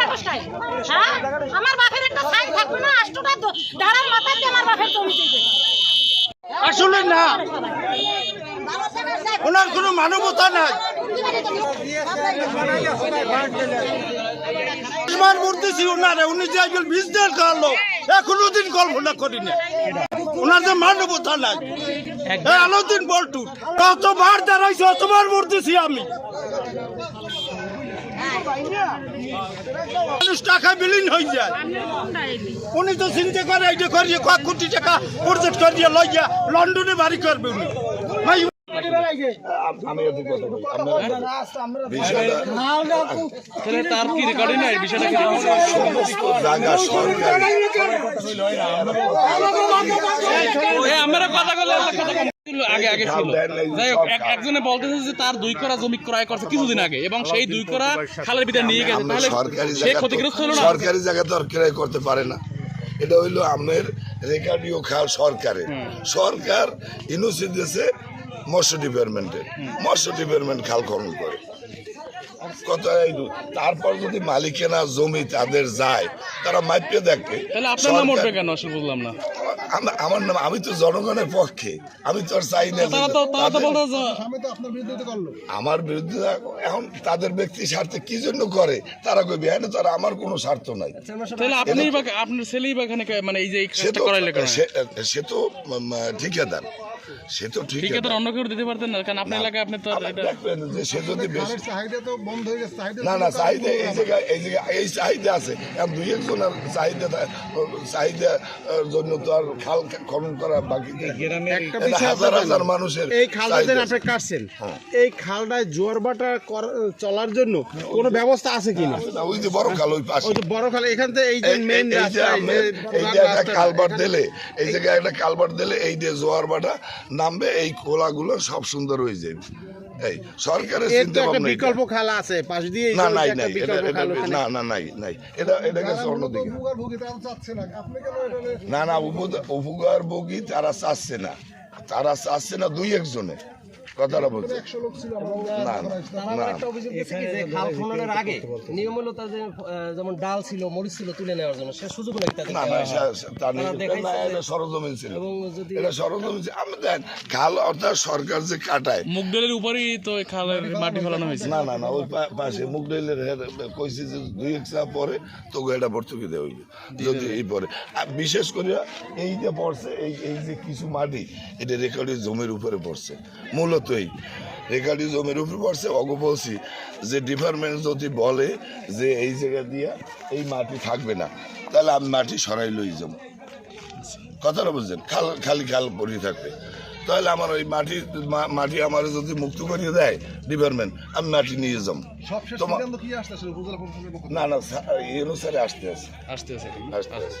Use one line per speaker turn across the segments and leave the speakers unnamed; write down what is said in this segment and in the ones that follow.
হ্যাঁ? আমার বাপের একটা সাইন থাকবে না, আষ্টটা দাঁড়ার মাথায় আমার বাপের জমি
আসলে না। ওনার কোনো মানবতা নাই। ইমান মূর্তিছি ওনারে, উনি যে একজন বিজনেস করল এখনও দিন কল্পনা করি না ওনার যে মানবতা নাই। আলোদিন বলটু কতবার দাঁড়াইছে অতবার মূর্তিছি আমি। মানুষ টাকা বিলীন হয়ে যায়। উনি তো চিন্তা করে এইটা করিয়ে কয়েক কোটি টাকা প্রজেক্ট করিয়ে লইয়া লন্ডনে বাড়ি করবে উনি।
আমরা কথা বলে আগে আগে ছিল। যাই হোক একজনে বলতেছে যে তার দুই করা জমি ক্রয় করছে কিছুদিন আগে এবং সেই দুই করা খালের ভিতরে নিয়ে গেছে। তাহলে সে ক্ষতিগ্রস্ত হলো না?
সরকারি জায়গা তো আর ক্রয় করতে পারে না। এটা হইল আমের রেকার্ডিও খাল সরকারের। সরকার ইউনিভার্সিটি দিয়েছে মৎস্য ডিপার্টমেন্টে মৎস্য ডিপার্টমেন্ট খাল খনন করে। কত তারপর যদি মালিকেরা জমি তাদের যায় তারা মাইপে দেখে।
তাহলে আপনার নাম উঠবে কেন? আসলে বুঝলাম না।
আমার নাম আমি তো জনগণের পক্ষে আমি তো চাই না যে
তারা তো তারা তো
তাদের-
বলতেছে
আমার বিরুদ্ধে এখন তাদের ব্যক্তি স্বার্থে কি জন্য করে তারা কই হ্যাঁ তারা আমার কোনো স্বার্থ নাই।
আপনি বা আপনার ছেলেই বা এখানে মানে এই যে
সে তো ঠিকাদার। সে তো
ঠিক
ঠিকাদার
অন্য কেউ দিতে পারতেন না কারণ আপনার এলাকায় আপনি তো
দেখবেন যে সে যদি বেশি
চাহিদা তো বন্ধ হয়ে গেছে চাহিদা
না না চাহিদা এই জায়গায় এই জায়গায় এই চাহিদা আছে। এখন দুই একজনের চাহিদা থা- চাহিদা আহ, জন্য তো আর খাল খনন করা বাকি হাজার হাজার মানুষের
এই খালটা যেন আপনি কাটছেন
হ্যাঁ।
এই খালটায় জোয়ার বাটা চলার জন্য কোনো ব্যবস্থা আছে কিনা
না, ওই যে বড় খাল ওই পাশে।
ওই বড় খাল এখান থেকে এই যে মেইন
এই- এই যে
রাস্তা এই যে
একটা কালবার দিলে এই জায়গায় একটা কালবার দিলে এই যে জোয়ার বাটা নামবে এই খোলাগুলো সব সুন্দর হয়ে যাবে। এই সরকারের চিন্তা ভাবনা এটা।
বিকল্প খাল আছে পাশ দিয়ে
না নাই নাই। না না নাই নাই এটা এটা গেছে অন্যদিকে। না। না উপ- উপকার ভোগী তারা চাচ্ছে না। তারা চাচ্ছে না দুই একজনে কথাটা বলছে। না না না
একটা অভিযোগ দিচ্ছে কি যে খাল খননের আগে নিয়ম হলো তাদের আহ, যেমন ডাল ছিল মরিচ ছিল তুলে নেওয়ার জন্য। সে সুযোগ নাকি তাদের
না না সে- সে- তার
তারা
নিজে-
দেখাইছে
না,
যে-
এটা সরজমিন ছিল। এটা সরজমিন ছিল। আমি দেন খাল অর্থাৎ সরকার যে কাটায়
মুগডলের উপরেই তো খালের মাটি ফেলানো হয়েছে।
না না না ওই পাশে মুগডাইলের কইছে যে দুই একশা পরে তোকে এটা ভর্তুকি দেওয়া হইবে যদি এই পরে। বিশেষ করে এই যে পড়ছে এই এই যে কিছু মাটি এটা রেকর্ডি জমির উপরে পড়ছে। মূলত এই রেকর্ডি জমির উপর পড়ছে অগ বলছি যে ডিপার্টমেন্ট যদি বলে যে এই জায়গা দিয়া এই মাটি থাকবে না তাহলে আমি মাটি সরাই লই যাব। কথাটা বুঝছেন খাল খালি খাল পড়ে থাকবে। তাহলে আমার ওই মাটি মাটি আমার যদি মুক্ত করিয়ে দেয় ডিপার্টমেন্ট আমি মাটি নিয়ে যাব। তোমার না না এই অনুসারে আসতে আছে।
আসতে আছে।
আসতে আছে।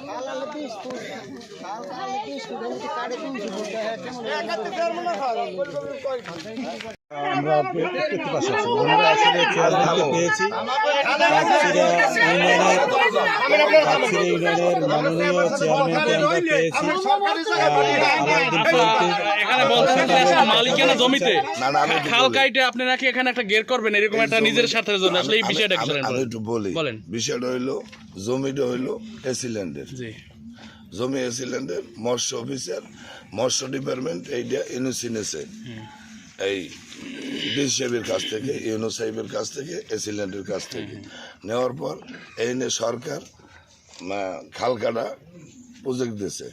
কাল আলো বিশ কাল আমরা পে- দেখতে পাচ্ছি আমরা আসলে চেয়ারম্যানকে পেয়েছি ইউনিয়নের মাননীয় চেয়ারম্যানকে আমরা পেয়েছি।
এখানে বলতেছেন মালিকানা জমিতে
না, না, আমি একটু
খাল কাইটে আপনি নাকি এখানে একটা গের করবেন এরকম একটা নিজের স্বার্থের জন্য। আসলে এই বিষয়টা
আমি একটু বলি।
বলেন।
বিষয়টা হইল জমিটা হইল এসিল্যান্ডের
জি।
জমি এসিল্যান্ডের মৎস্য অফিসার মৎস্য ডিপার্টমেন্ট এইটা ইউনুসি নেছে এই ডিস সাহেবের কাছ থেকে ইউনু সাহেবের কাছ থেকে এসিল্যান্ডের কাছ থেকে। নেওয়ার পর এই নিয়ে সরকার খাল কাটা প্রজেক্ট দিয়েছে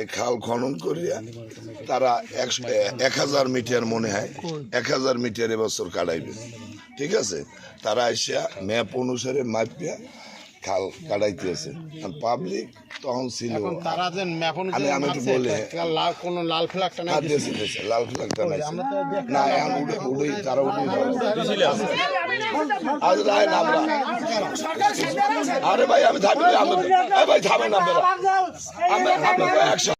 এই খাল খনন করিয়া তারা এক হাজার মিটার মনে হয়, এক হাজার মিটার এবছর কাটাইবে। ঠিক আছে? তারা এসে ম্যাপ অনুসারে মাপিয়া খাল কাটাইতেছে। পাবলিক তখন ছিল।
তারা যে এখন
আমি- আমি বলি,
তা
হ্যাঁ।
লাল কোন লাল ফ্ল্যাগটা নাই।
আর দিয়েছে, দিয়েছে, লাল ফ্ল্যাগটা নাই। না এখন উঠে উঠে তারা উঠে আজ রায় নামরা আরে ভাই আমি থাকলে আমি ভাই থামেন আপনারা। আমি আমি একশো